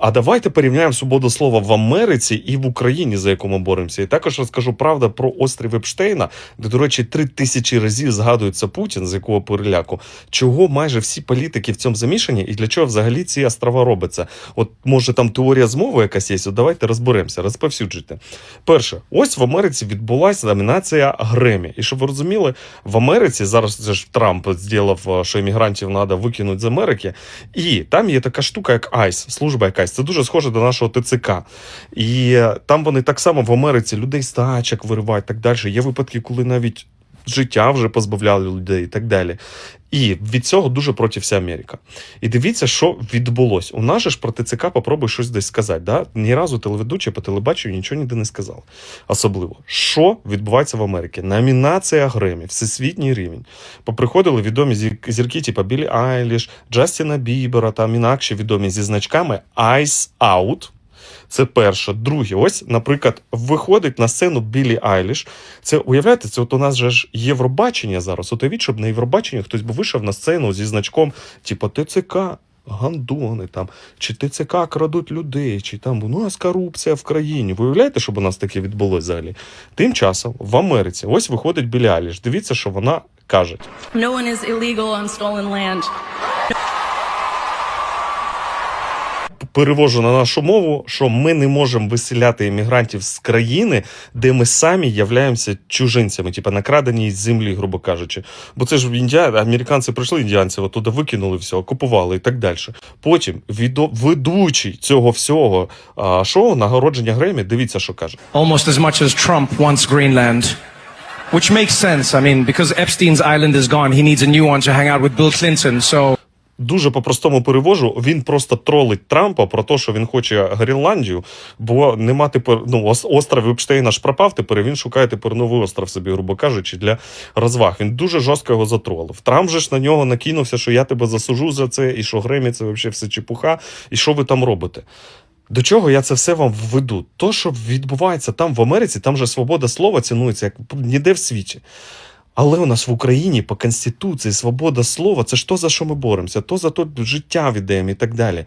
А давайте порівняємо свободу слова в Америці і в Україні, за яку ми боремося. І також розкажу правду про острів Епштейна, де, до речі, три тисячі разів згадується Путін, з якого переляку, чого майже всі політики в цьому замішані, і для чого взагалі ці острова робляться. От може там теорія змови якась є, от давайте розберемося, розповсюджуйте. Перше, ось в Америці відбулася номінація Гремі. І щоб ви розуміли, в Америці зараз це ж Трамп зробив, що іммігрантів треба викинути з Америки. І там є така штука, як ICE, служба якась. Це дуже схоже до нашого ТЦК. І е, там вони так само в Америці людей з тачок виривають так далі. Є випадки, коли навіть життя вже позбавляли людей і так далі. І від цього дуже проти вся Америка. І дивіться, що відбулось. У нас же ж про ТЦК попробуй щось десь сказати. Да? Ні разу телеведучий по телебаченню нічого ніде не сказав. Особливо, що відбувається в Америці? Номінація Гремі, всесвітній рівень. Поприходили відомі зір- зірки, типу Білі Айліш, Джастіна Бібера, там інакші відомі зі значками Ice Out. Це перше. Друге, ось, наприклад, виходить на сцену Білі Айліш. Це уявляєте, це от у нас же ж Євробачення зараз. От уявіть, щоб на Євробаченні хтось би вийшов на сцену зі значком, типу ТЦК. Гандони там, чи ТЦК крадуть людей, чи там у нас корупція в країні. Ви уявляєте, щоб у нас таке відбулося взагалі? Тим часом в Америці ось виходить Білі Айліш. Дивіться, що вона каже. No one is illegal on stolen land. Перевожу на нашу мову, що ми не можемо виселяти іммігрантів з країни, де ми самі являємося чужинцями, типу на краденій землі, грубо кажучи. Бо це ж індіа... американці прийшли, індіанці туди викинули все, окупували і так далі. Потім відо... ведучий цього всього а, шоу нагородження Гремі, дивіться, що каже. almost as much as Trump wants Greenland. Which makes sense. I mean, because Epstein's island is gone, he needs a new one to hang out with Bill Clinton. So Дуже по-простому перевожу. Він просто тролить Трампа про те, що він хоче Гренландію, бо нема тепер ну ос- остров Епштейна ж пропав. Тепер він шукає тепер новий остров собі, грубо кажучи, для розваг. Він дуже жорстко його затролив. Трамп же ж на нього накинувся, що я тебе засужу за це, і що Гремі це взагалі все чепуха, і що ви там робите. До чого я це все вам введу? То, що відбувається там в Америці, там же свобода слова цінується як ніде в світі. Але у нас в Україні по Конституції свобода слова це ж то, за що ми боремося, то за то життя віддаємо і так далі.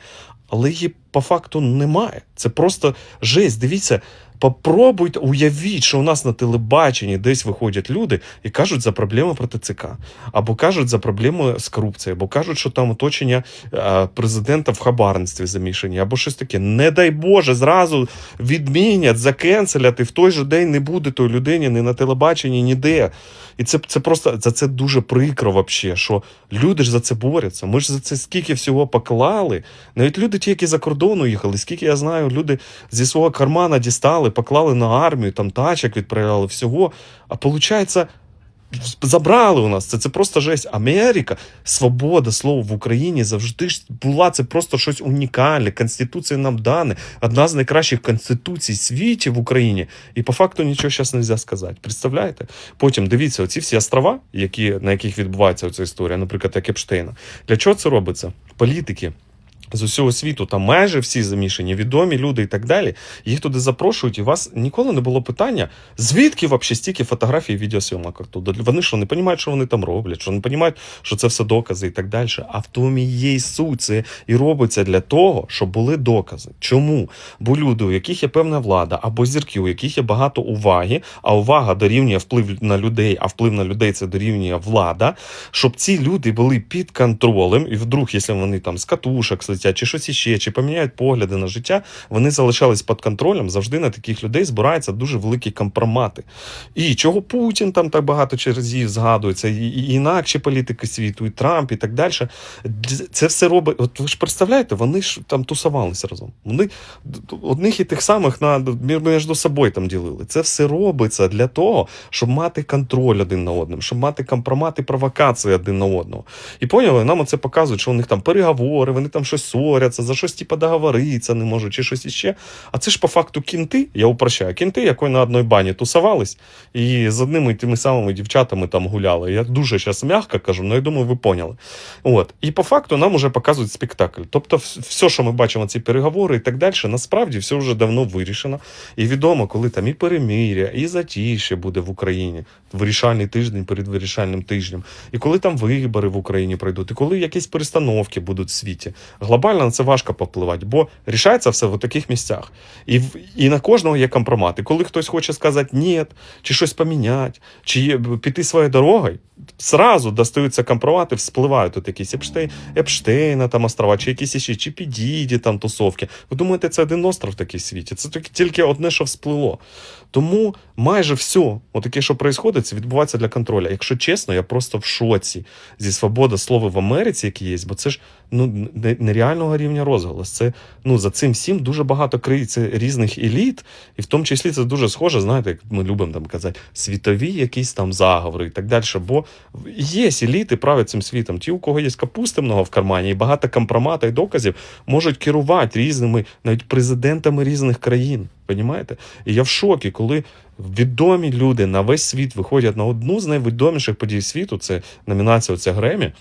Але її по факту немає. Це просто жесть. Дивіться, попробуйте, уявіть, що у нас на телебаченні десь виходять люди і кажуть за проблеми про ТЦК, або кажуть за проблеми з корупцією, або кажуть, що там оточення е, президента в хабарництві замішані, або щось таке. Не дай Боже, зразу відмінять, закенселять, і в той же день не буде той людині ні на телебаченні, ніде. І це, це просто за це дуже прикро, вообще, що люди ж за це борються. Ми ж за це скільки всього поклали. Навіть люди, ті, які за кордону їхали, скільки я знаю, люди зі свого кармана дістали, поклали на армію, там тачок відправляли всього. А виходить, забрали у нас це. Це просто жесть. Америка, свобода слова в Україні завжди ж була. Це просто щось унікальне. Конституція нам дане. Одна з найкращих конституцій світі в Україні. І по факту нічого зараз не можна сказати. Представляєте? Потім дивіться, оці всі острова, які, на яких відбувається ця історія, наприклад, як Епштейна. Для чого це робиться? Політики. З усього світу там майже всі замішані, відомі люди і так далі. Їх туди запрошують, і у вас ніколи не було питання, звідки взагалі стільки фотографій і відеосйомок туди. Вони що не розуміють, що вони там роблять, що не розуміють, що це все докази і так далі. А в тому є й суть. Це і робиться для того, щоб були докази. Чому? Бо люди, у яких є певна влада, або зірки, у яких є багато уваги, а увага дорівнює вплив на людей, а вплив на людей це дорівнює влада, щоб ці люди були під контролем, і вдруг, якщо вони там з катушок слетять, чи щось іще, чи поміняють погляди на життя, вони залишались під контролем. Завжди на таких людей збираються дуже великі компромати. І чого Путін там так багато разів згадується, і, і інакші політики світу, і Трамп, і так далі. Це все робить. От ви ж представляєте, вони ж там тусувалися разом. Вони одних і тих самих на між собою там ділили. Це все робиться для того, щоб мати контроль один на одним, щоб мати компромати, провокації один на одного. І поняли, нам це показують, що у них там переговори, вони там щось ссоряться, за щось типа договоритися не можуть, чи щось іще. А це ж по факту кінти, я упрощаю, кінти, якої на одній бані тусувались, і з одними і тими самими дівчатами там гуляли. Я дуже зараз м'яко кажу, але я думаю, ви поняли. От. І по факту нам вже показують спектакль. Тобто, все, що ми бачимо, ці переговори і так далі, насправді все вже давно вирішено. І відомо, коли там і перемир'я, і затіше буде в Україні, вирішальний тиждень перед вирішальним тижнем, і коли там вибори в Україні пройдуть, і коли якісь перестановки будуть в світі. Глобально на це важко попливати, бо рішається все в таких місцях. І, і на кожного є компромат. І коли хтось хоче сказати ні, чи щось поміняти, чи піти своєю дорогою, зразу достаються компромати, вспливають тут якісь Епштейн, Епштейна там острова, чи якісь ще, чи Підіді там тусовки. Ви думаєте, це один остров в світі? Це тільки- одне, що всплило. Тому майже все, отаке, що відбувається, це відбувається для контролю. Якщо чесно, я просто в шоці зі свободи слова в Америці, які є, бо це ж ну нереального рівня розголос. Це ну за цим всім дуже багато криється різних еліт, і в тому числі це дуже схоже, знаєте, як ми любимо там казати, світові якісь там заговори і так далі. Бо є еліти, правлять цим світом. Ті, у кого є капусти много в кармані, і багато компромата і доказів можуть керувати різними навіть президентами різних країн. Понімаєте? І я в шокі, коли відомі люди на весь світ виходять на одну з найвідоміших подій світу, це номінація оця Гремі.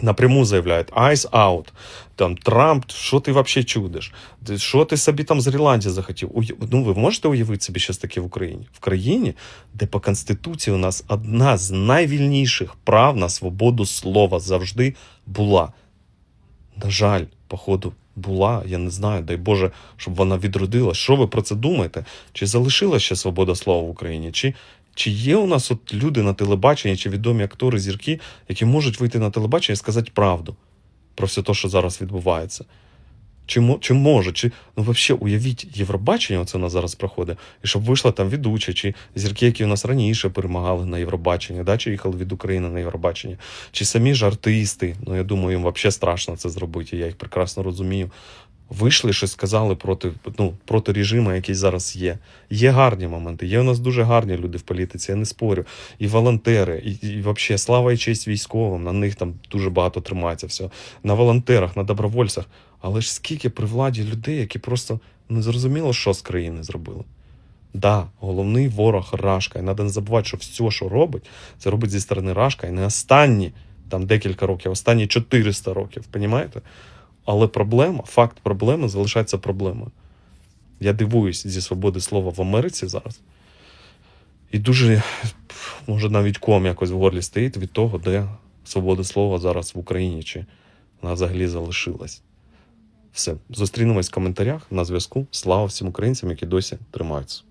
Напряму заявляють Eyes out. Там Трамп, що ти взагалі чудиш? Що ти собі там з Ірландії захотів? Ну, ви можете уявити собі щось таке в Україні? В країні, де по Конституції у нас одна з найвільніших прав на свободу слова завжди була. На жаль, походу, була. Я не знаю, дай Боже, щоб вона відродилась. Що ви про це думаєте? Чи залишилася ще свобода слова в Україні? Чи, чи є у нас от люди на телебаченні, чи відомі актори, зірки, які можуть вийти на телебачення і сказати правду про все те, що зараз відбувається? Чи, чи може, чи ну взагалі уявіть Євробачення, оце у нас зараз проходить, і щоб вийшла там ведуча, чи зірки, які у нас раніше перемагали на Євробаченні, да, чи їхали від України на Євробачення, чи самі ж артисти. Ну я думаю, їм взагалі страшно це зробити. Я їх прекрасно розумію. Вийшли, щось сказали проти, ну, проти режиму, який зараз є. Є гарні моменти. Є у нас дуже гарні люди в політиці, я не спорю. І волонтери, і, і взагалі слава і честь військовим. На них там дуже багато тримається все. На волонтерах, на добровольцях. Але ж скільки при владі людей, які просто не зрозуміло, що з країни зробили. Да, головний ворог Рашка. І треба не забувати, що все, що робить, це робить зі сторони Рашка, і не останні там декілька років, останні 400 років. Понімаєте? Але проблема, факт проблеми залишається проблемою. Я дивуюсь зі свободи слова в Америці зараз. І дуже, може, навіть ком якось в горлі стоїть від того, де свобода слова зараз в Україні, чи вона взагалі залишилась. Все. Зустрінемось в коментарях на зв'язку. Слава всім українцям, які досі тримаються.